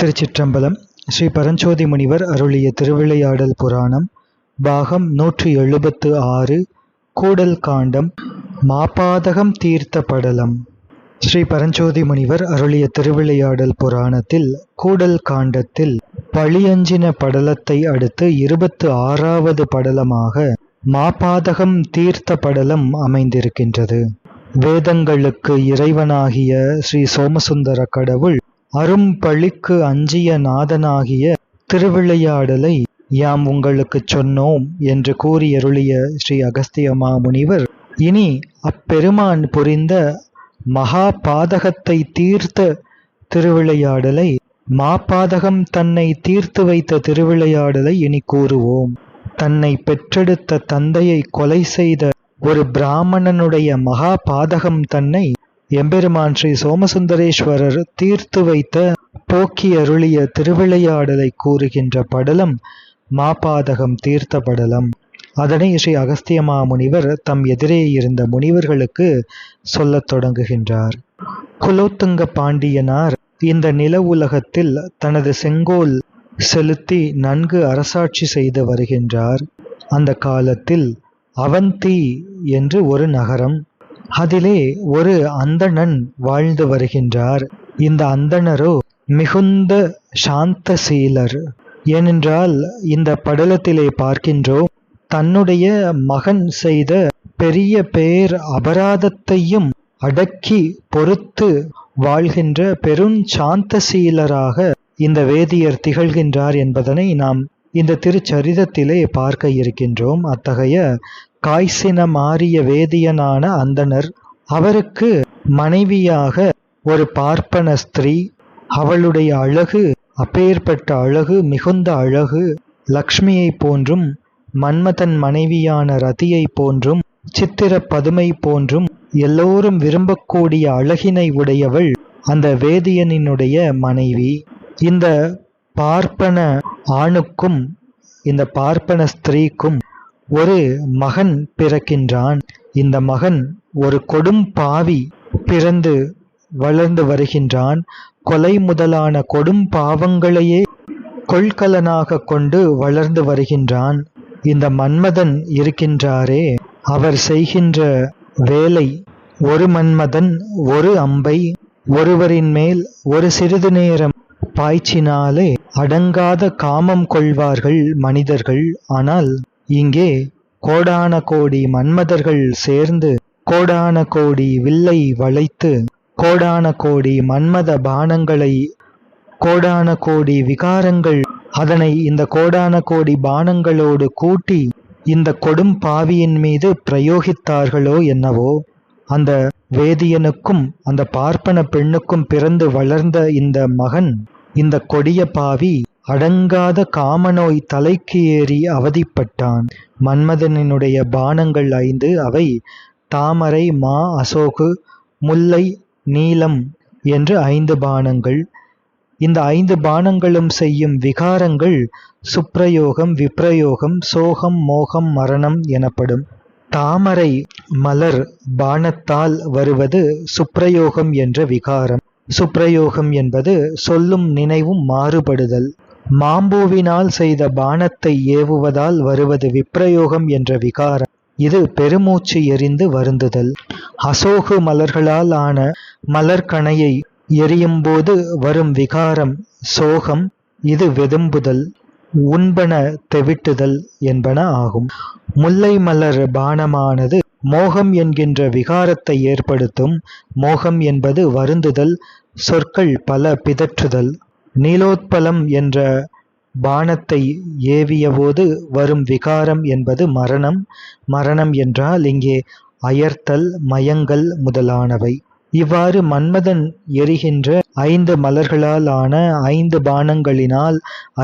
திருச்சிற்றம்பலம் ஸ்ரீ பரஞ்சோதி முனிவர் அருளிய திருவிளையாடல் புராணம் பாகம் நூற்றி எழுபத்து ஆறு கூடல் காண்டம் மாபாதகம் தீர்த்த படலம். ஸ்ரீ பரஞ்சோதி முனிவர் அருளிய திருவிளையாடல் புராணத்தில் கூடல் காண்டத்தில் பழியஞ்சின படலத்தை அடுத்து இருபத்து ஆறாவது படலமாக மாபாதகம் தீர்த்த படலம் அமைந்திருக்கின்றது. வேதங்களுக்கு இறைவனாகிய ஸ்ரீ சோமசுந்தர கடவுள் அரும்பழிக்கு அஞ்சிய நாதனாகிய திருவிளையாடலை யாம் உங்களுக்குச் சொன்னோம் என்று கூறியருளிய ஸ்ரீ அகஸ்திய மாமுனிவர் இனி அப்பெருமான் புரிந்த மகா பாதகத்தை தீர்த்த திருவிளையாடலை மாபாதகம் தன்னை தீர்த்து வைத்த திருவிளையாடலை இனி கூறுவோம். தன்னை பெற்றெடுத்த தந்தையை கொலை செய்த ஒரு பிராமணனுடைய மகா பாதகம் தன்னை எம்பெருமான் ஸ்ரீ சோமசுந்தரேஸ்வரர் தீர்த்து வைத்த போக்கி அருளிய திருவிளையாடலை கூறுகின்ற படலம் மாபாதகம் தீர்த்த படலம். அதனை ஸ்ரீ அகஸ்தியமா முனிவர் தம் எதிரே இருந்த முனிவர்களுக்கு சொல்லத் தொடங்குகின்றார். குலோத்துங்க பாண்டியனார் இந்த நில உலகத்தில் தனது செங்கோல் செலுத்தி நன்கு அரசாட்சி செய்து வருகின்றார். அந்த காலத்தில் அவந்தி என்று ஒரு நகரம் அதிலே ஒரு அந்தணன் வாழ்ந்து வருகின்றார். இந்த அந்தணரோ மிகுந்த சாந்தசீலர். ஏனென்றால் இந்த படலத்திலே பார்க்கின்றோம் தன்னுடைய மகன் செய்த பெரிய பேர் அபராதத்தையும் அடக்கி பொறுத்து வாழ்கின்ற பெருஞ்சாந்தசீலராக இந்த வேதியர் திகழ்கின்றார் என்பதனை நாம் இந்த திருச்சரிதத்திலே பார்க்க இருக்கின்றோம். அத்தகைய காய்ச்சின மாறிய வேதியனான அந்தனர் அவருக்கு மனைவியாக ஒரு பார்ப்பன ஸ்திரீ அவளுடைய அழகு அப்பேற்பட்ட அழகு மிகுந்த அழகு லக்ஷ்மியைப் போன்றும் மன்மதன் மனைவியான ரதியைப் போன்றும் சித்திர பதுமை போன்றும் எல்லோரும் விரும்பக்கூடிய அழகினை உடையவள் அந்த வேதியனினுடைய மனைவி. இந்த பார்ப்பன ஆணுக்கும் இந்த பார்ப்பன ஸ்திரீக்கும் ஒரு மகன் பிறக்கின்றான். இந்த மகன் ஒரு கொடும் பாவி பிறந்து வளர்ந்து வருகின்றான். கொலை முதலான கொடும் பாவங்களையே கொள்கலனாக கொண்டு வளர்ந்து வருகின்றான். இந்த மன்மதன் இருக்கின்றாரே அவர் செய்கின்ற வேலை ஒரு மன்மதன் ஒரு அம்பை ஒருவரின் மேல் ஒரு சிறிது நேரம் பாய்ச்சினாலே அடங்காத காமம் கொள்வார்கள் மனிதர்கள். ஆனால் இங்கே கோடான கோடி மன்மதர்கள் சேர்ந்து கோடான கோடி வில்லை வளைத்து கோடான கோடி மன்மத பானங்களை கோடான கோடி விகாரங்கள் அதனை இந்த கோடான கோடி பானங்களோடு கூட்டி இந்த கொடும் பாவியின் மீது பிரயோகித்தார்களோ என்னவோ? அந்த வேதியனுக்கும் அந்த பார்ப்பன பெண்ணுக்கும் பிறந்து வளர்ந்த இந்த மகன் இந்த கொடிய பாவி அடங்காத காமநோய் தலைக்கு ஏறி அவதிப்பட்டான். மன்மதனினுடைய பானங்கள் ஐந்து அவை தாமரை மா அசோகு முல்லை நீலம் என்று ஐந்து பானங்கள். இந்த ஐந்து பானங்களும் செய்யும் விகாரங்கள் சுப்ரயோகம் விப்ரயோகம் சோகம் மோகம் மரணம் எனப்படும். தாமரை மலர் பானத்தால் வருவது சுப்ரயோகம் என்ற விகாரம். சுப்ரயோகம் என்பது சொல்லும் நினைவும் மாறுபடுதல். மாம்பூவினால் செய்த பானத்தை ஏவுவதால் வருவது விப்ரயோகம் என்ற விகாரம். இது பெருமூச்சு எரிந்து வருந்துதல். அசோகு மலர்களால் ஆன மலர்கணையை எரியும்போது வரும் விகாரம் சோகம் இது வெதும்புதல் உண்பன தெவிட்டுதல் என்பன ஆகும். முல்லை மலர் பானமானது மோகம் என்கின்ற விகாரத்தை ஏற்படுத்தும். மோகம் என்பது வருந்துதல் சொற்கள் பல பிதற்றுதல். நீலோத்பலம் என்ற பானத்தை ஏவியபோது வரும் விகாரம் என்பது மரணம். மரணம் என்றால் இங்கே அயர்த்தல் மயங்கள் முதலானவை. இவ்வாறு மன்மதன் எரிகின்ற ஐந்து மலர்களால் ஆன ஐந்து பானங்களினால்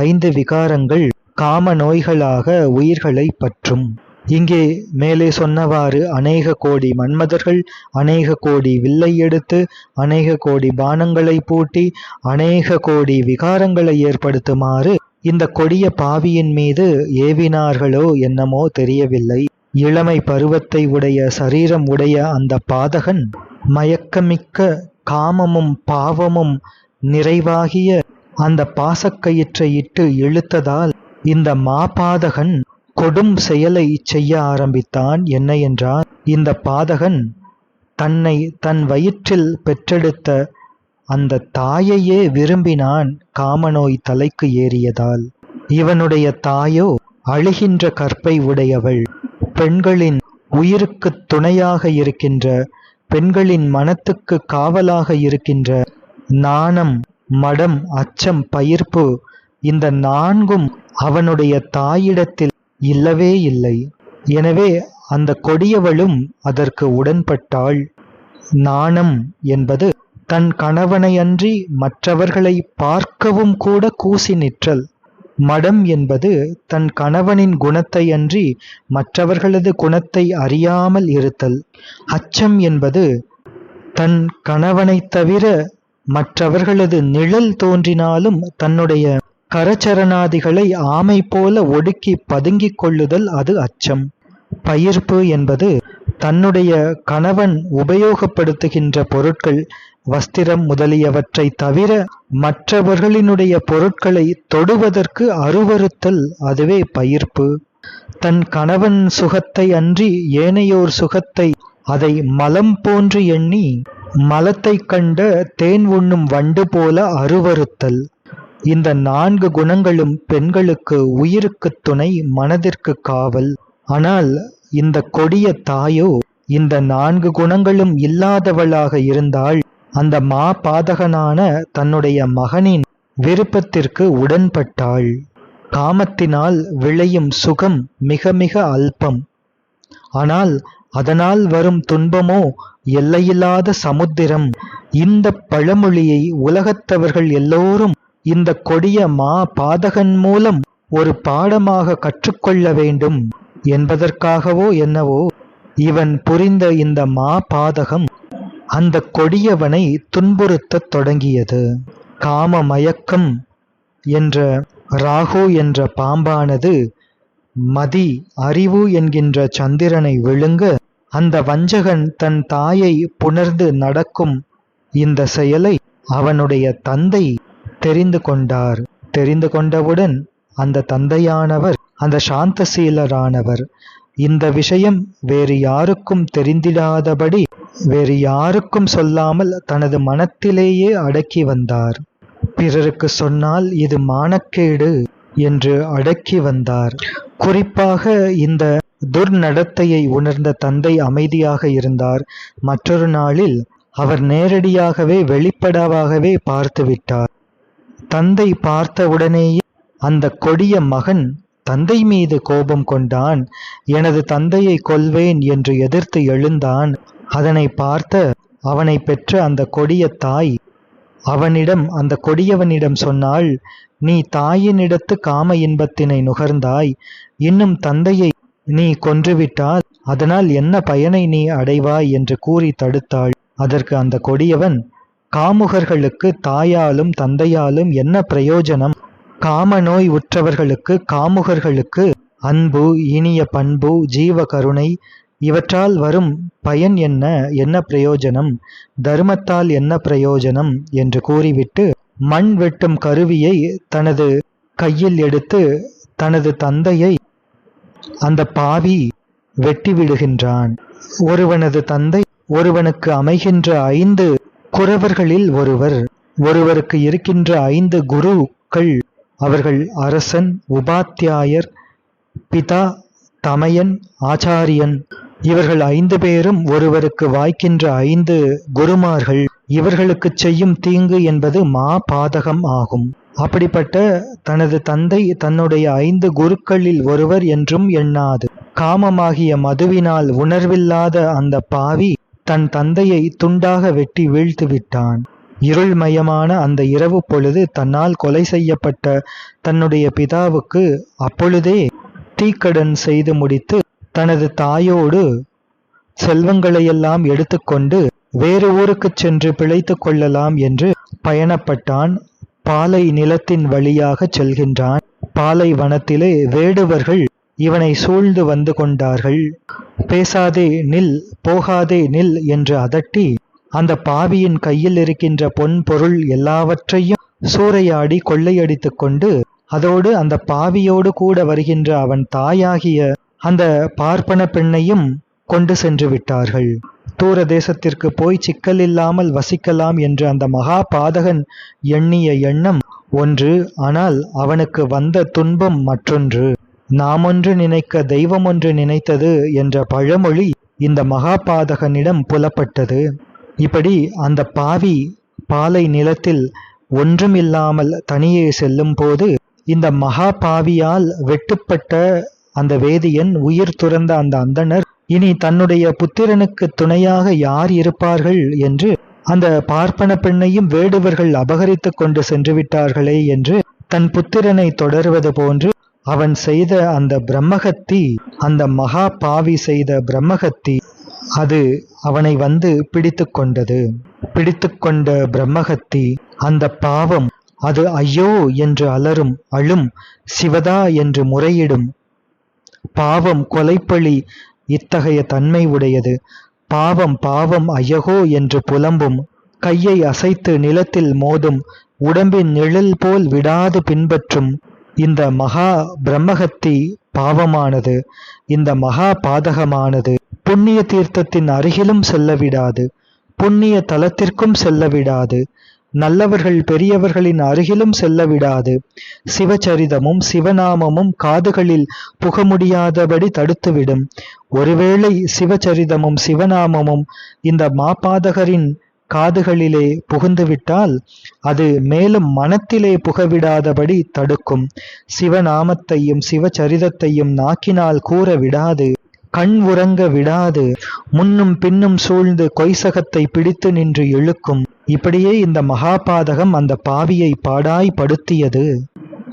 ஐந்து விகாரங்கள் காம நோய்களாக உயிர்களை பற்றும். இங்கே மேலே சொன்னவாறு அநேக கோடி மன்மதர்கள் அநேக கோடி வில்லை எடுத்து அநேக கோடி பானங்களை பூட்டி அநேக கோடி விகாரங்களை ஏற்படுத்துமாறு இந்த கொடிய பாவியின் மீது ஏவினார்களோ என்னமோ தெரியவில்லை. இளமை பருவத்தை உடைய சரீரம் உடைய அந்த பாதகன் மயக்கமிக்க காமமும் பாவமும் நிறைவாகிய அந்த பாசக்கயிற்றை இட்டு இழுத்ததால் இந்த மாபாதகன் கொடும் செயலை செய்ய ஆரம்பித்தான். என்ன என்றால் இந்த பாதகன் தன்னை தன் வயிற்றில் பெற்றெடுத்த அந்த தாயையே விரும்பினான் காமநோய் தலைக்கு ஏறியதால். இவனுடைய தாயோ அழுகின்ற கற்பை உடையவள். பெண்களின் உயிருக்குத் துணையாக இருக்கின்ற பெண்களின் மனத்துக்கு காவலாக இருக்கின்ற நாணம் மடம் அச்சம் பயிர்ப்பு இந்த நான்கும் அவனுடைய தாயிடத்தில் இல்லவே இல்லை. எனவே அந்த கொடியவளும் அதற்கு உடன்பட்டாள். நாணம் என்பது தன் கணவனையன்றி மற்றவர்களை பார்க்கவும் கூட கூசி நிற்றல். மடம் என்பது தன் கணவனின் குணத்தை அன்றி மற்றவர்களது குணத்தை அறியாமல் இருத்தல். அச்சம் என்பது தன் கணவனைத் தவிர மற்றவர்களது நிழல் தோன்றினாலும் தன்னுடைய கரச்சரணாதிகளை ஆமை போல ஒடுக்கி பதுங்கிக் கொள்ளுதல் அது அச்சம். பயிர்ப்பு என்பது தன்னுடைய கணவன் உபயோகப்படுத்துகின்ற பொருட்கள் வஸ்திரம் முதலியவற்றை தவிர மற்றவர்களினுடைய பொருட்களை தொடுவதற்கு அருவருத்தல் அதுவே பயிர்ப்பு. தன் கணவன் சுகத்தை அன்றி ஏனையோர் சுகத்தை அதை மலம் போன்று எண்ணி மலத்தைக் கண்ட தேன் உண்ணும் வண்டு போல அருவறுத்தல். இந்த நான்கு குணங்களும் பெண்களுக்கு உயிருக்குத் துணை மனதிற்கு காவல். ஆனால் இந்த கொடிய தாயோ இந்த நான்கு குணங்களும் இல்லாதவளாக இருந்தால் அந்த மா பாதகனான தன்னுடைய மகனின் விருப்பத்திற்கு உடன்பட்டாள். காமத்தினால் விளையும் சுகம் மிக மிக அல்பம். ஆனால் அதனால் வரும் துன்பமோ எல்லையில்லாத சமுத்திரம். இந்த பழமொழியை உலகத்தவர்கள் எல்லோரும் இந்த கொடிய மா பாதகன் மூலம் ஒரு பாடமாக கற்றுக்கொள்ள வேண்டும் என்பதற்காகவோ என்னவோ இவன் புரிந்த இந்த மா பாதகம் அந்த கொடியவனை துன்புறுத்தத் தொடங்கியது. காம மயக்கம் என்ற ராகு என்ற பாம்பானது மதி அறிவு என்கின்ற சந்திரனை விழுங்க அந்த வஞ்சகன் தன் தாயை புணர்ந்து நடக்கும் இந்த செயலை அவனுடைய தந்தை தெரிந்து கொண்டார். தெரிந்து கொண்டவுடன் அந்த தந்தையானவர் அந்த சாந்தசீலரானவர் இந்த விஷயம் வேறு யாருக்கும் தெரிந்திடாதபடி வேறு யாருக்கும் சொல்லாமல் தனது மனத்திலேயே அடக்கி வந்தார். பிறருக்கு சொன்னால் இது மானக்கேடு என்று அடக்கி வந்தார். குறிப்பாக இந்த துர்நடத்தையை உணர்ந்த தந்தை அமைதியாக இருந்தார். மற்றொரு நாளில் அவர் நேரடியாகவே வெளிப்படவாகவே பார்த்துவிட்டார். தந்தை பார்த்தவுடனேயே அந்த கொடிய மகன் தந்தை மீது கோபம் கொண்டான். எனது தந்தையை கொல்வேன் என்று எதிர்த்து எழுந்தான். அதனை பார்த்த அவனை பெற்ற அந்த கொடிய தாய் அவனிடம் அந்த கொடியவனிடம் சொன்னாள் நீ தாயினிடத்து காம இன்பத்தினை நுகர்ந்தாய். இன்னும் தந்தையை நீ கொன்றுவிட்டால் அதனால் என்ன பயனை நீ அடைவாய்? என்று கூறி தடுத்தாள். அதற்கு அந்த கொடியவன் காமுகர்களுக்கு தாயாலும் தந்தையாலும் என்ன பிரயோஜனம்? காம நோய் உற்றவர்களுக்கு காமுகர்களுக்கு அன்பு இனிய பண்பு ஜீவ கருணை இவற்றால் வரும் பயன் என்ன? என்ன பிரயோஜனம்? தர்மத்தால் என்ன பிரயோஜனம்? என்று கூறிவிட்டு மண் வெட்டும் கருவியை தனது கையில் எடுத்து தனது தந்தையை அந்த பாவி வெட்டி விடுகின்றான் ஒருவனது தந்தை ஒருவனுக்கு அமைகின்ற ஐந்து குறவர்களில் ஒருவர் ஒருவருக்கு இருக்கின்ற ஐந்து குருக்கள் அவர்கள் அரசன் உபாத்தியாயர் பிதா தமையன் ஆச்சாரியன். இவர்கள் ஐந்து பேரும் ஒருவருக்கு வாய்க்கின்ற ஐந்து குருமார்கள். இவர்களுக்கு செய்யும் தீங்கு என்பது மா பாதகம் ஆகும். அப்படிப்பட்ட தனது தந்தை தன்னுடைய ஐந்து குருக்களில் ஒருவர் என்றும் எண்ணாது. காமமாகிய மதுவினால் உணர்வில்லாத அந்த பாவி தன் தந்தையை துண்டாக வெட்டி வீழ்த்து விட்டான். இருள்மயமான அந்த இரவு பொழுது தன்னால் கொலை செய்யப்பட்ட தன்னுடைய பிதாவுக்கு அப்பொழுதே தீக்கடன் செய்து முடித்து தனது தாயோடு செல்வங்களையெல்லாம் எடுத்துக்கொண்டு வேறு ஊருக்குச் சென்று பிழைத்து கொள்ளலாம் என்று பயணப்பட்டான். பாலை நிலத்தின் வழியாகச் செல்கின்றான். பாலை வனத்திலே வேடுவர்கள் இவனை சூழ்ந்து வந்து கொண்டார்கள். பேசாதே நில் போகாதே நில் என்று அதட்டி அந்த பாவியின் கையில் இருக்கின்ற பொன் பொருள் எல்லாவற்றையும் சூறையாடி கொள்ளையடித்துக் கொண்டு அதோடு அந்த பாவியோடு கூட வருகின்ற அவன் தாயாகிய அந்த பார்ப்பன பெண்ணையும் கொண்டு சென்று விட்டார்கள். தூர தேசத்திற்கு போய் சிக்கல் இல்லாமல் வசிக்கலாம் என்று அந்த மகா பாதகன் எண்ணிய எண்ணம் ஒன்று ஆனால் அவனுக்கு வந்த துன்பம் மற்றொன்று. நாம் ஒன்று நினைக்க தெய்வம் ஒன்று நினைத்தது என்ற பழமொழி இந்த மகா பாதகனிடம் புலப்பட்டது. இப்படி அந்த பாவி பாலை நிலத்தில் ஒன்றுமில்லாமல் தனியே செல்லும் போது இந்த மகா பாவியால் வெட்டுப்பட்ட அந்த வேதியன் உயிர் துறந்த அந்த அந்தணர் இனி தன்னுடைய புத்திரனுக்கு துணையாக யார் இருப்பார்கள் என்று அந்த பார்ப்பன பெண்ணையும் வேடுவர்கள் அபகரித்துக் கொண்டு சென்று விட்டார்களே என்று தன் புத்திரனை தொடர்வது போன்று அவன் செய்த அந்த பிரம்மகத்தி அந்த மகா பாவி செய்த பிரம்மகத்தி அது அவனை வந்து பிடித்து கொண்டது பிடித்து கொண்ட பிரம்மகத்தி அந்த பாவம் அது ஐயோ என்று அலரும் அழும் சிவதா என்று முறையிடும். பாவம் கொலைப்பழி இத்தகைய தன்மை உடையது. பாவம் பாவம் ஐயகோ என்று புலம்பும். கையை அசைத்து நிலத்தில் மோதும். உடம்பின் நிழல் போல் விடாது பின்பற்றும். இந்த மகா பிரம்மகத்தி பாவமானது இந்த மகா பாதகமானது புண்ணிய தீர்த்தத்தின் அருகிலும் செல்ல விடாது புண்ணிய தலத்திற்கும் செல்லவிடாது நல்லவர்கள் பெரியவர்களின் அருகிலும் செல்ல விடாது சிவச்சரிதமும் சிவநாமமும் காதுகளில் புக முடியாதபடி தடுத்துவிடும். ஒருவேளை சிவச்சரிதமும் சிவநாமமும் இந்த மாபாதகரின் காதுகளிலே புகுந்துவிட்டால் அது மேலும் மனத்திலே புகவிடாதபடி தடுக்கும். சிவநாமத்தையும் சிவச்சரிதத்தையும் நாக்கினால் கூற விடாது கண் உறங்க விடாது முன்னும் பின்னும் சூழ்ந்து கொய்சகத்தை பிடித்து நின்று இழுக்கும். இப்படியே இந்த மகாபாதகம் அந்த பாவியை பாடாய் படுத்தியது.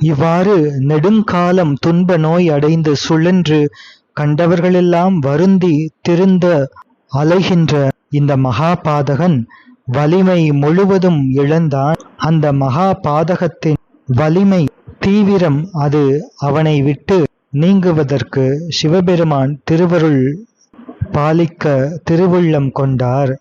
இவ்வாறு நெடுங்காலம் துன்ப நோய் அடைந்து சுழன்று கண்டவர்களெல்லாம் வருந்தி திருந்த அலைகின்ற இந்த மகாபாதகன் வலிமை முழுவதும் இழந்தான். அந்த மகா பாதகத்தின் வலிமை தீவிரம் அது அவனை விட்டு நீங்குவதற்கு சிவபெருமான் திருவருள் பாலிக்க திருவுள்ளம் கொண்டார்.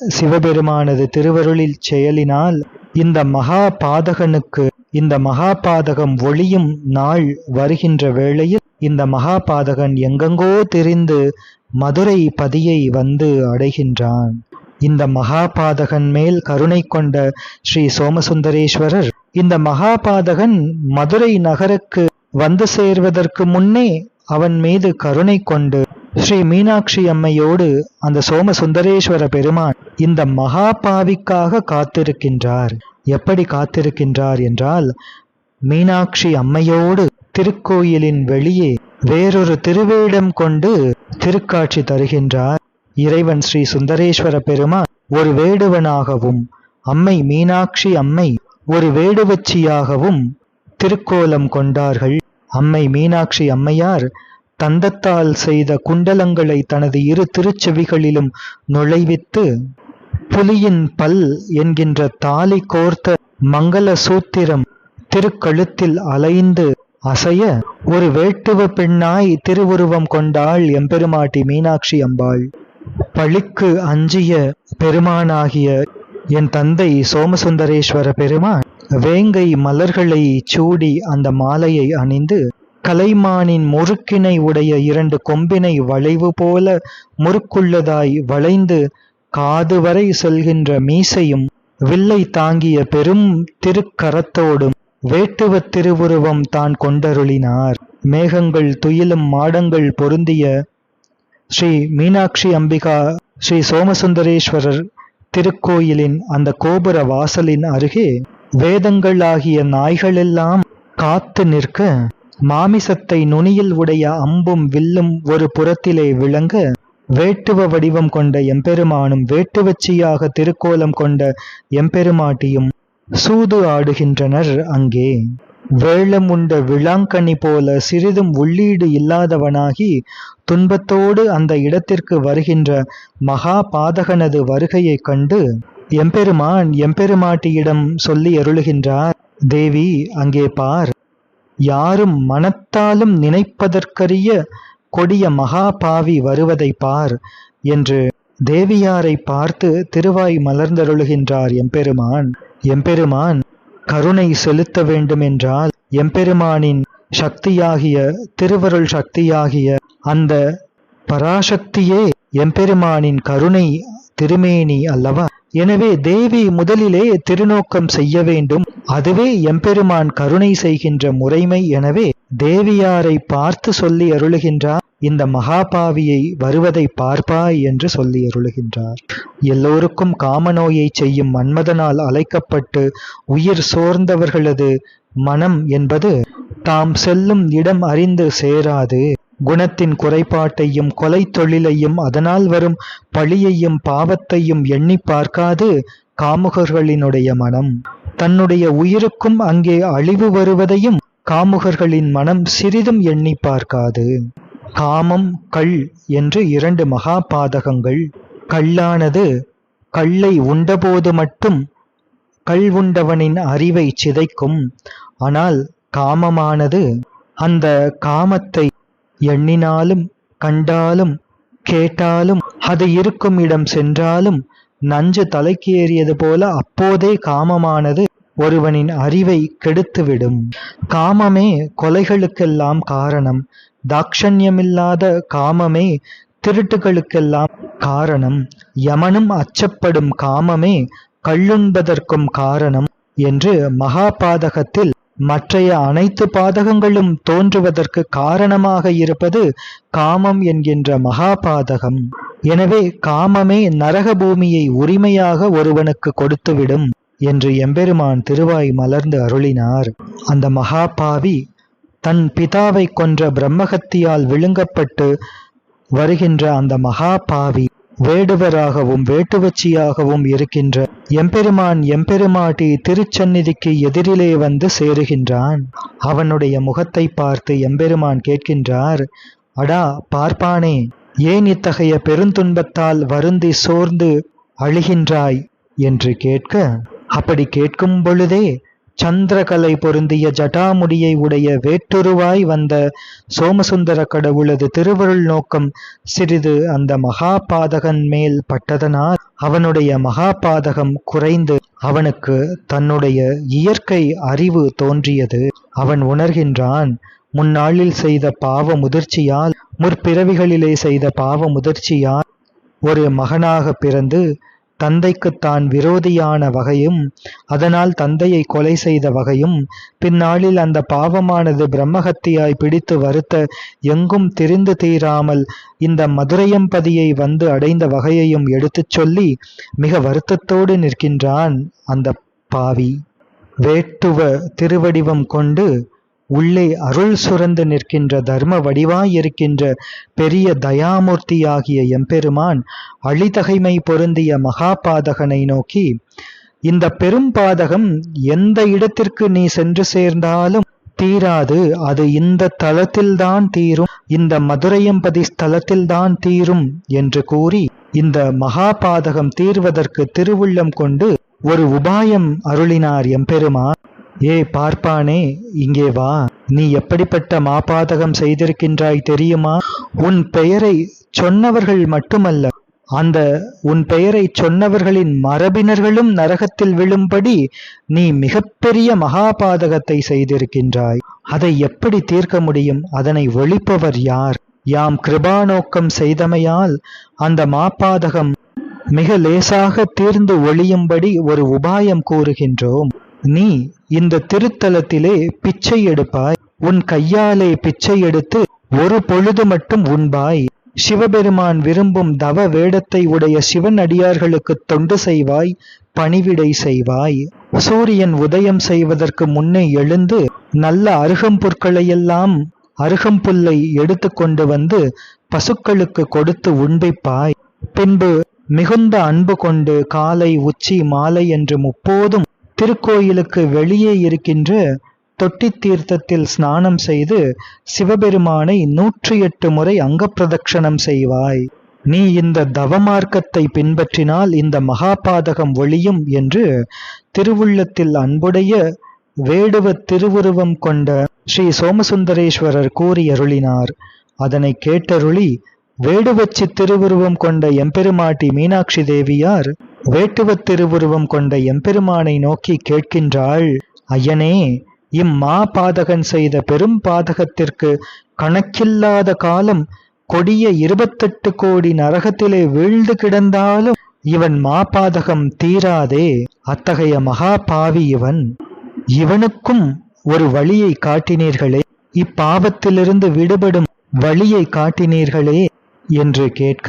சிவபெருமானது திருவருளில் செயலினால் இந்த மகா பாதகனுக்கு இந்த மகா பாதகம் ஒளியும் நாள் வருகின்ற வேளையில் இந்த மகாபாதகன் எங்கெங்கோ தெரிந்து மதுரை பதியை வந்து அடைகின்றான். இந்த மகாபாதகன் மேல் கருணை கொண்ட ஸ்ரீ சோமசுந்தரேஸ்வரர் இந்த மகாபாதகன் மதுரை நகருக்கு வந்து சேர்வதற்கு முன்னே அவன் மீது கருணை கொண்டு ஸ்ரீ மீனாட்சி அம்மையோடு அந்த சோமசுந்தரேஸ்வர பெருமான் இந்த மகா பாவிக்காக காத்திருக்கின்றார். எப்படி காத்திருக்கின்றார் என்றால் மீனாட்சி அம்மையோடு திருக்கோயிலின் வெளியே வேறொரு திருவேடம் கொண்டு திருக்காட்சி தருகின்றார். இறைவன் ஸ்ரீ சுந்தரேஸ்வர பெருமா ஒரு வேடுவனாகவும் அம்மை மீனாட்சி அம்மை ஒரு வேடுவச்சியாகவும் திருக்கோலம் கொண்டார்கள். அம்மை மீனாட்சி அம்மையார் தந்தத்தால் செய்த குண்டலங்களை தனது இரு திருச்செவிகளிலும் நுழைவித்து புலியின் பல் என்கின்ற தாலி கோர்த்த மங்கள சூத்திரம் திருக்கழுத்தில் அலைந்து அசைய ஒரு வேட்டுவ பெண்ணாய் திருவுருவம் கொண்டாள் எம்பெருமாட்டி மீனாட்சி அம்பாள். பழிக்கு அஞ்சிய பெருமானாகிய என் தந்தை சோமசுந்தரேஸ்வர பெருமான் வேங்கை மலர்களை சூடி அந்த மாலையை அணிந்து கலைமானின் முறுக்கினை உடைய இரண்டு கொம்பினை வளைவு போல முறுக்குள்ளதாய் வளைந்து காது வரை செல்கின்ற மீசையும் வில்லை தாங்கிய பெரும் திருக்கரத்தோடும் வேட்டுவ திருவுருவம் தான் கொண்டருளினார். மேகங்கள் துயிலும் மாடங்கள் பொருந்திய ஸ்ரீ மீனாட்சி அம்பிகா ஸ்ரீ சோமசுந்தரேஸ்வரர் திருக்கோயிலின் அந்த கோபுர வாசலின் அருகே வேதங்கள் ஆகிய நாய்களெல்லாம் காத்து நிற்க மாமிசத்தை நுனியில் உடைய அம்பும் வில்லும் ஒரு புறத்திலே விளங்க வேட்டுவ வடிவம் கொண்ட எம்பெருமானும் வேட்டுவச்சியாக திருக்கோலம் கொண்ட எம்பெருமாட்டியும் சூது ஆடுகின்றனர் அங்கே. வேளம் உண்ட விளாங்கனி போல சிறிதும் உள்ளீடு இல்லாதவனாகி துன்பத்தோடு அந்த இடத்திற்கு வருகின்ற மகா பாதகனது வருகையைக் கண்டு எம்பெருமான் எம்பெருமாட்டியிடம் சொல்லி அருளுகின்றார் தேவி அங்கே பார். யாரும் மனத்தாலும் நினைப்பதற்கரிய கொடிய மகா பாவி வருவதை பார் என்று தேவியாரை பார்த்து திருவாய் மலர்ந்தருளுகின்றார் எம்பெருமான். எம்பெருமான் கருணை செலுத்த வேண்டும் என்றால் எம்பெருமானின் சக்தியாகிய திருவருள் சக்தியாகிய அந்த பராசக்தியே எம்பெருமானின் கருணை திருமேனி அல்லவா? எனவே தேவி முதலிலே திருநோக்கம் செய்ய வேண்டும். அதுவே எம்பெருமான் கருணை செய்கின்ற முறைமை. எனவே தேவியாரை பார்த்து சொல்லி அருளுகின்றார். இந்த மகாபாவியை வருவதை பார்ப்பாய் என்று சொல்லி அருளுகின்றார். எல்லோருக்கும் காமநோயை செய்யும் மன்மதனால் அழைக்கப்பட்டு உயிர் சோர்ந்தவர்களது மனம் என்பது தாம் செல்லும் இடம் அறிந்து சேராது. குணத்தின் குறைபாட்டையும் கொலை தொழிலையும் அதனால் வரும் பழியையும் பாவத்தையும் எண்ணி பார்க்காது காமுகர்களினுடைய மனம். தன்னுடைய உயிருக்கும் அங்கே அழிவு வருவதையும் காமுகர்களின் மனம் சிறிதும் எண்ணி பார்க்காது. காமம் கள் என்று இரண்டு மகா பாதகங்கள். கல்லானது கல்லை உண்டபோது மட்டும் கள் உண்டவனின் அறிவை சிதைக்கும். ஆனால் காமமானது அந்த காமத்தை எண்ணினாலும் கண்டாலும் கேட்டாலும் அது இருக்கும் இடம் சென்றாலும் நஞ்சு தலைக்கு ஏறியது போல அப்போதே காமமானது ஒருவனின் அறிவை கெடுத்துவிடும். காமமே கொலைகளுக்கெல்லாம் காரணம். தாக்ஷண்யமில்லாத காமமே திருட்டுகளுக்கெல்லாம் காரணம். யமனும் அச்சப்படும் காமமே கள்ளுண்பதற்கும் காரணம் என்று மகாபாதகத்தில் மற்றைய அனைத்து பாதகங்களும் தோன்றுவதற்கு காரணமாக இருப்பது காமம் என்கின்ற மகாபாதகம். எனவே காமமே நரக பூமியை உரிமையாக ஒருவனுக்கு கொடுத்துவிடும். என்று எம்பெருமான் திருவாய் மலர்ந்து அருளினார். அந்த மகாபாவி தன் பிதாவை கொன்ற பிரம்மகத்தியால் விழுங்கப்பட்டு வருகின்ற அந்த மகாபாவி வேடுவராகவும் வேட்டுவச்சியாகவும் இருக்கின்ற எம்பெருமான் எம்பெருமாட்டி திருச்சந்நிதிக்கு எதிரிலே வந்து சேருகின்றான். அவனுடைய முகத்தை பார்த்து எம்பெருமான் கேட்கின்றார் அடா பார்ப்பானே ஏன் இத்தகைய பெருந்துன்பத்தால் வருந்தி சோர்ந்து அழுகின்றாய்? என்று கேட்க அப்படி கேட்கும் பொழுதே சந்திரகலை பொருந்திய ஜட்டாமுடியை உடைய வேட்டுருவாய் வந்த சோமசுந்தர கடவுளது திருவருள் நோக்கம் சிறிது அந்த மகாபாதகன் மேல் பட்டதனால் அவனுடைய மகாபாதகம் குறைந்து அவனுக்கு தன்னுடைய இயற்கை அறிவு தோன்றியது. அவன் உணர்கின்றான் முன்னாளில் செய்த பாவ முதிர்ச்சியால் முற்பிறவிகளிலே செய்த பாவ முதிர்ச்சியால் ஒரு மகனாக பிறந்து தந்தைக்கு தான் விரோதியான வகையும் அதனால் தந்தையை கொலை செய்த வகையும் பின்னாளில் அந்த பாவமானது பிரம்மஹத்தியாய் பிடித்து வருத்த எங்கும் திரிந்து தீராமல் இந்த மதுரையம்பதியை வந்து அடைந்த வகையையும் எடுத்துச் சொல்லி மிக வருத்தத்தோடு நிற்கின்றான் அந்த பாவி. வேட்டுவ திருவடிவம் கொண்டு உள்ளே அருள் சுரந்து நிற்கின்ற தர்ம வடிவாயிருக்கின்ற பெரிய தயாமூர்த்தியாகிய எம்பெருமான் அழிதகைமை பொருந்திய மகாபாதகனை நோக்கி இந்த பெரும் பாதகம் எந்த இடத்திற்கு நீ சென்று சேர்ந்தாலும் தீராது. அது இந்த தலத்தில்தான் தீரும். இந்த மதுரையம்பதி ஸ்தலத்தில்தான் தீரும் என்று கூறி இந்த மகாபாதகம் தீர்வதற்கு திருவுள்ளம் கொண்டு ஒரு உபாயம் அருளினார் எம்பெருமான். ஏ பார்ப்பானே இங்கே வா. நீ எப்படிப்பட்ட மாபாதகம் செய்திருக்கின்றாய் தெரியுமா? உன் பெயரை சொன்னவர்கள் மட்டுமல்ல அந்த உன் பெயரை சொன்னவர்களின் மரபினர்களும் நரகத்தில் விழும்படி நீ மிகப்பெரிய மகாபாதகத்தை செய்திருக்கின்றாய். அதை எப்படி தீர்க்க முடியும்? அதனை ஒழிப்பவர் யார்? யாம் கிருபாநோக்கம் செய்தமையால் அந்த மாபாதகம் மிக லேசாக தீர்ந்து ஒழியும்படி ஒரு உபாயம் கூறுகின்றோம். நீ இந்த திருத்தலத்திலே பிச்சை எடுப்பாய். உன் கையாலே பிச்சை எடுத்து ஒரு பொழுது மட்டும் உண்பாய். சிவபெருமான் விரும்பும் தவ வேடத்தை உடைய சிவன் அடியார்களுக்கு தொண்டு செய்வாய் பணிவிடை செய்வாய். சூரியன் உதயம் செய்வதற்கு முன்னே எழுந்து நல்ல அருகம்புற்களையெல்லாம் அருகம்புல்லை எடுத்து கொண்டு வந்து பசுக்களுக்கு கொடுத்து உண்பிப்பாய். பின்பு மிகுந்த அன்பு கொண்டு காலை உச்சி மாலை என்று முப்போதும் திருக்கோயிலுக்கு வெளியே இருக்கின்ற தொட்டி தீர்த்தத்தில் ஸ்நானம் செய்து சிவபெருமானை நூற்றி எட்டு முறை அங்க பிரதட்சணம் செய்வாய். நீ இந்த தவமார்க்கத்தை பின்பற்றினால் இந்த மகாபாதகம் ஒளியும் என்று திருவுள்ளத்தில் அன்புடைய வேடுவ திருவுருவம் கொண்ட ஸ்ரீ சோமசுந்தரேஸ்வரர் கூறி அருளினார் அதனை கேட்டருளி வேடுவச்சி திருவுருவம் கொண்ட எம்பெருமாட்டி மீனாட்சி தேவியார் வேட்டுவத் திருவுருவம் கொண்ட எம்பெருமானை நோக்கி கேட்கின்றாள் ஐயனே இம்மா பாதகன் செய்த பெரும் பாதகத்திற்கு கணக்கில்லாத காலம் கொடிய இருபத்தெட்டு கோடி நரகத்திலே வீழ்ந்து கிடந்தாலும் இவன் மாபாதகம் தீராதே அத்தகைய மகா பாவி இவன். இவனுக்கும் ஒரு வழியை காட்டினீர்களே இப்பாவத்திலிருந்து விடுபடும் வழியை காட்டினீர்களே. என்று கேட்க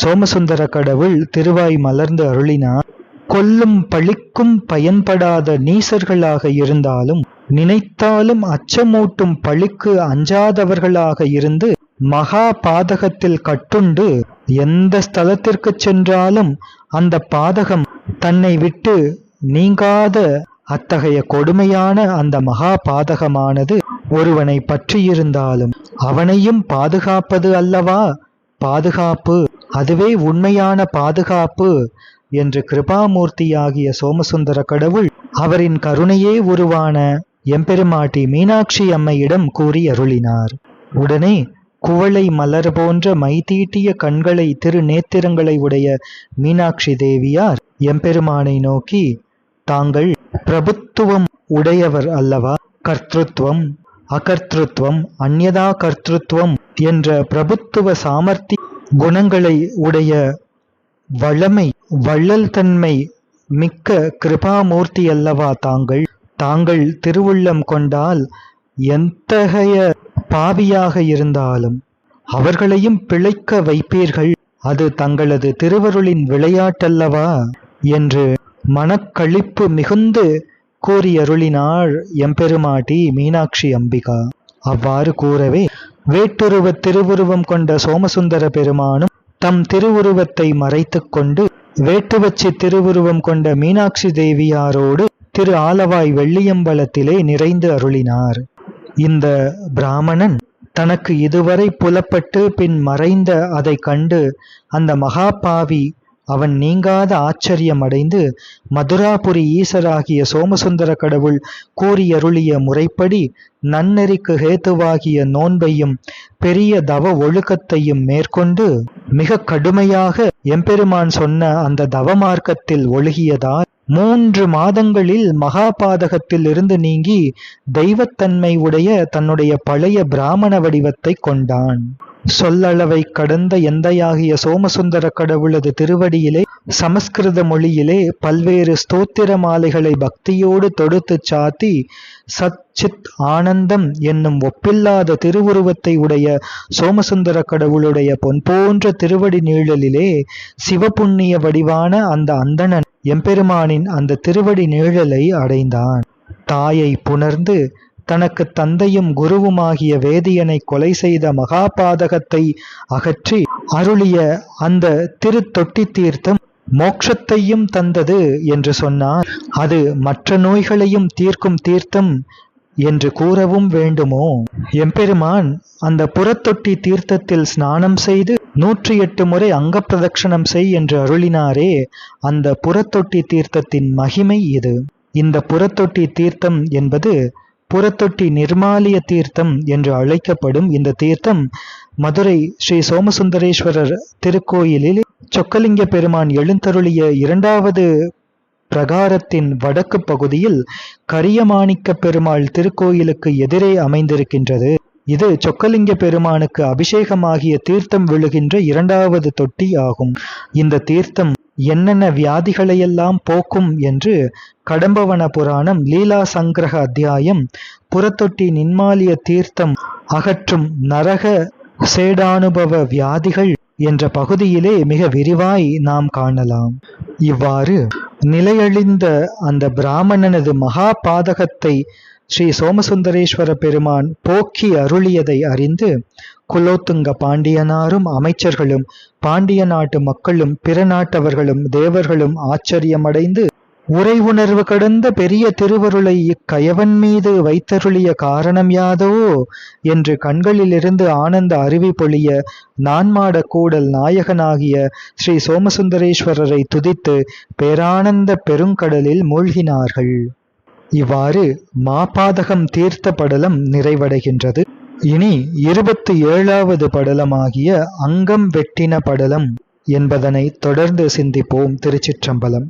சோமசுந்தர கடவுள் திருவாய் மலர்ந்து அருளினார். கொல்லும் பழிக்கும் பயன்படாத நீசர்களாக இருந்தாலும் நினைத்தாலும் அச்சமூட்டும் பழிக்கு அஞ்சாதவர்களாக இருந்து மகா பாதகத்தில் கட்டுண்டு எந்த ஸ்தலத்திற்கு சென்றாலும் அந்த பாதகம் தன்னை விட்டு நீங்காத அத்தகைய கொடுமையான அந்த மகா பாதகமானது ஒருவனை பற்றியிருந்தாலும் அவனையும் பாதுகாப்பது அல்லவா? பாதுகாப்பு அதுவே உண்மையான பாதுகாப்பு என்று கிருபாமூர்த்தியாகிய சோமசுந்தர கடவுள் அவரின் கருணையே உருவான எம்பெருமாட்டி மீனாட்சி அம்மையிடம் கூறி அருளினார். உடனே குவளை மலர் போன்ற மைதீட்டிய கண்களை திரு நேத்திரங்களை உடைய மீனாட்சி தேவியார் எம்பெருமானை நோக்கி தாங்கள் பிரபுத்துவம் உடையவர் அல்லவா? கர்த்தத்துவம் அகர்த்தத்துவம் அந்யதா கர்த்தத்துவம் என்ற பிரபுத்துவ சாமர்த்தி குணங்களை உடைய வளமை வள்ளல் தன்மை மிக்க கிருபாமூர்த்தி அல்லவா தாங்கள்? தாங்கள் திருவுள்ளம் கொண்டால் எத்தகைய பாவியாக இருந்தாலும் அவர்களையும் பிழைக்க வைப்பீர்கள். அது தங்களது திருவருளின் விளையாட்டல்லவா? என்று மனக்களிப்பு மிகுந்து கூறியருளினாள் எம்பெருமாட்டி மீனாட்சி அம்பிகா. அவ்வாறு கூறவே வேட்டுருவ திருவுருவம் கொண்ட சோமசுந்தர பெருமானும் தம் திருவுருவத்தை மறைத்துக் கொண்டு வேட்டுவச்சி திருவுருவம் கொண்ட மீனாட்சி தேவியாரோடு திரு ஆலவாய் வெள்ளியம்பலத்திலே நிறைந்து அருளினார். இந்த பிராமணன் தனக்கு இதுவரை புலப்பட்டு பின் மறைந்த அதை கண்டு அந்த மகாபாவி அவன் நீங்காத ஆச்சரியமடைந்து மதுராபுரி ஈசராகிய சோமசுந்தர கடவுள் கூறியருளிய முறைப்படி நன்னெறிக்கு ஹேத்துவாகிய நோன்பையும் பெரிய தவ ஒழுக்கத்தையும் மேற்கொண்டு மிக கடுமையாக எம்பெருமான் சொன்ன அந்த தவ மார்க்கத்தில் ஒழுகியதால் மூன்று மாதங்களில் மகாபாதகத்தில் இருந்து நீங்கி தெய்வத்தன்மை உடைய தன்னுடைய பழைய பிராமண வடிவத்தை கொண்டான். சொல்லளவை கடந்த எந்தையாகிய சோமசுந்தர கடவுளது திருவடியிலே சமஸ்கிருத மொழியிலே பல்வேறு ஸ்தோத்திர மாலைகளை பக்தியோடு தொடுத்து சாத்தி சச்சித் ஆனந்தம் என்னும் ஒப்பில்லாத திருவுருவத்தை உடைய சோமசுந்தர கடவுளுடைய பொன் போன்ற திருவடி நீழலிலே சிவபுண்ணிய வடிவான அந்த அந்தணன் எம்பெருமானின் அந்த திருவடி நிழலை அடைந்தான். தாயை புணர்ந்து தனக்கு தந்தையும் குருவுமாகிய வேதியனை கொலை செய்த மகாபாதகத்தை அகற்றி அருளிய அந்த திருத்தொட்டி தீர்த்தம் மோட்சத்தையும் தந்தது என்று சொன்னார். அது மற்ற நோய்களையும் தீர்க்கும் தீர்த்தம் என்று கூறவும் வேண்டுமோ? எம்பெருமான் அந்த புறத்தொட்டி தீர்த்தத்தில் ஸ்நானம் செய்து நூற்றி எட்டு முறை அங்க பிரதட்சணம் செய் என்று அருளினாரே அந்த புறத்தொட்டி தீர்த்தத்தின் மகிமை இது. இந்த புறத்தொட்டி தீர்த்தம் என்பது புறத்தொட்டி நிர்மாலிய தீர்த்தம் என்று அழைக்கப்படும் இந்த தீர்த்தம் மதுரை ஸ்ரீ சோமசுந்தரேஸ்வரர் திருக்கோயிலில் சொக்கலிங்க பெருமான் எழுந்தருளிய இரண்டாவது பிரகாரத்தின் வடக்கு பகுதியில் கரியமாணிக்க பெருமாள் திருக்கோயிலுக்கு எதிரே அமைந்திருக்கின்றது. இது சொக்கலிங்க பெருமானுக்கு அபிஷேகமாகிய தீர்த்தம் விழுகின்ற இரண்டாவது தொட்டி ஆகும். இந்த தீர்த்தம் என்னென்ன வியாதிகளையெல்லாம் போக்கும் என்று கடம்பவன புராணம் லீலா சங்கிரக அத்தியாயம் புறத்தொட்டி நின்மாலிய தீர்த்தம் அகற்றும் நரக சேடானுபவ வியாதிகள் என்ற பகுதியிலே மிக விரிவாய் நாம் காணலாம். இவ்வாறு நிலையழிந்த அந்த பிராமணனது மகா பாதகத்தை ஸ்ரீ சோமசுந்தரேஸ்வர பெருமான் போக்கி அருளியதை அறிந்து குலோத்துங்க பாண்டியனாரும் அமைச்சர்களும் பாண்டிய நாட்டு மக்களும் பிற நாட்டவர்களும் தேவர்களும் ஆச்சரியமடைந்து உரை உணர்வு கடந்த பெரிய திருவருளை இக்கயவன் மீது வைத்தருளிய காரணம் யாதோ என்று கண்களிலிருந்து ஆனந்த அருவி பொழிய நான்மாட கூடல் நாயகனாகிய ஸ்ரீ சோமசுந்தரேஸ்வரரை துதித்து பேரானந்த பெருங்கடலில் மூழ்கினார்கள். இவ்வாறு மாபாதகம் தீர்த்த படலம் நிறைவடைகின்றது. இனி இருபத்தி ஏழாவது படலமாகிய அங்கம் வெட்டின படலம் என்பதனை தொடர்ந்து சிந்திப்போம் திருச்சிற்றம்பலம்.